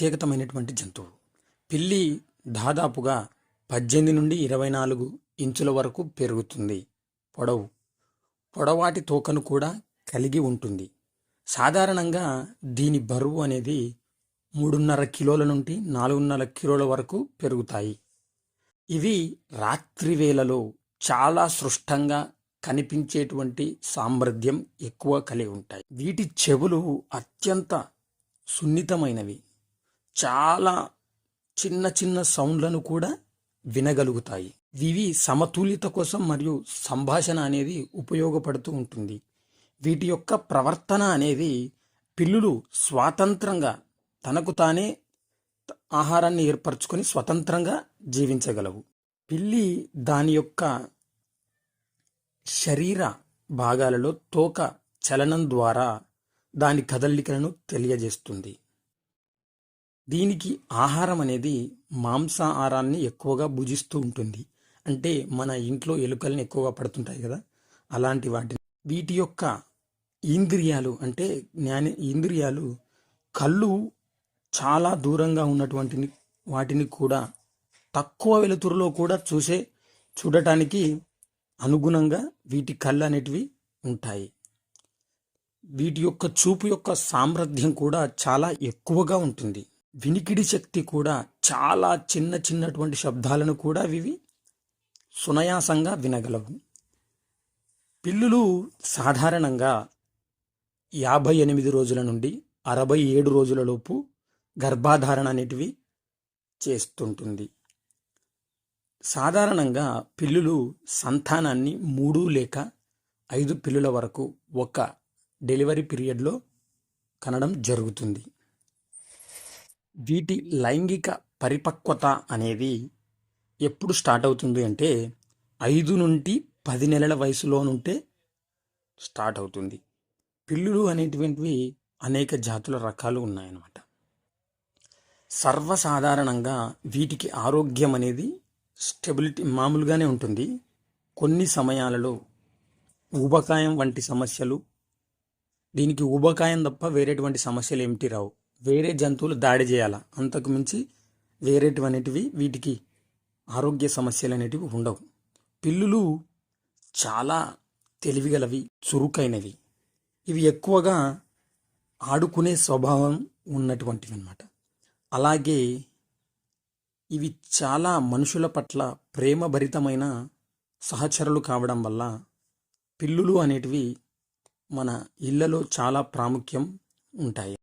ప్రత్యేకతమైనటువంటి జంతువు. పిల్లి దాదాపుగా పద్దెనిమిది నుండి ఇరవై నాలుగు ఇంచుల వరకు పెరుగుతుంది. పొడవు. పొడవాటి తోకను కూడా కలిగి ఉంటుంది. సాధారణంగా దీని బరువు అనేది మూడున్నర కిలోల నుండి నాలుగున్నర కిలోల వరకు పెరుగుతాయి. ఇవి రాత్రి వేళలో చాలా సృష్టంగా కనిపించేటువంటి సామర్థ్యం ఎక్కువ కలిగి ఉంటాయి. వీటి చెవులు అత్యంత సున్నితమైనవి. చాలా చిన్న చిన్న సౌండ్లను కూడా వినగలుగుతాయి. ఇవి సమతుల్యత కోసం మరియు సంభాషణ అనేది ఉపయోగపడుతూ ఉంటుంది. వీటి యొక్క ప్రవర్తన అనేది పిల్లులు స్వాతంత్రంగా తనకు తానే ఆహారాన్ని ఏర్పరచుకొని స్వతంత్రంగా జీవించగలవు. పిల్లి దాని యొక్క శరీర భాగాలలో తోక చలనం ద్వారా దాని కదలికలను తెలియజేస్తుంది. దీనికి ఆహారం అనేది మాంసాహారాన్ని ఎక్కువగా భుజిస్తూ ఉంటుంది. అంటే మన ఇంట్లో ఎలుకల్ని ఎక్కువగా పడుతుంటాయి కదా. అలాంటి వాటిని. వీటి యొక్క ఇంద్రియాలు అంటే జ్ఞాన ఇంద్రియాలు కళ్ళు చాలా దూరంగా ఉన్నటువంటి వాటిని కూడా తక్కువ వెలుతురులో కూడా చూసే చూడటానికి అనుగుణంగా వీటి కళ్ళు అనేటివి ఉంటాయి. వీటి యొక్క చూపు యొక్క సామర్థ్యం కూడా చాలా ఎక్కువగా ఉంటుంది. వినికిడి శక్తి కూడా చాలా చిన్న చిన్నటువంటి శబ్దాలను కూడా ఇవి సునాయాసంగా వినగలవు. పిల్లులు సాధారణంగా యాభై ఎనిమిది రోజుల నుండి అరవై ఏడు రోజులలోపు గర్భాధారణ అనేటివి చేస్తుంటుంది. సాధారణంగా పిల్లులు సంతానాన్ని మూడు లేక ఐదు పిల్లుల వరకు ఒక డెలివరీ పీరియడ్లో కనడం జరుగుతుంది. వీటి లైంగిక పరిపక్వత అనేది ఎప్పుడు స్టార్ట్ అవుతుంది అంటే ఐదు నుండి పది నెలల వయసులో నుంటే స్టార్ట్ అవుతుంది. పిల్లులు అనేటువంటివి అనేక జాతుల రకాలు ఉన్నాయన్నమాట. సర్వసాధారణంగా వీటికి ఆరోగ్యం అనేది స్టెబిలిటీ మామూలుగానే ఉంటుంది. కొన్ని సమయాలలో ఊబకాయం వంటి సమస్యలు దీనికి ఊబకాయం తప్ప వేరేటువంటి సమస్యలు ఏమిటి రావు. వేరే జంతువులు దాడి చేయాలా? అంతకు మించి వేరేటివనేటివి వీటికి ఆరోగ్య సమస్యలు అనేటివి ఉండవు. పిల్లులు చాలా తెలివిగలవి చురుకైనవి. ఇవి ఎక్కువగా ఆడుకునే స్వభావం ఉన్నటువంటివి అన్నమాట అలాగే ఇవి చాలా మనుషుల పట్ల ప్రేమభరితమైన సహచరులు కావడం వల్ల పిల్లులు అనేటివి మన ఇళ్ళలో చాలా ప్రాముఖ్యం ఉంటాయి.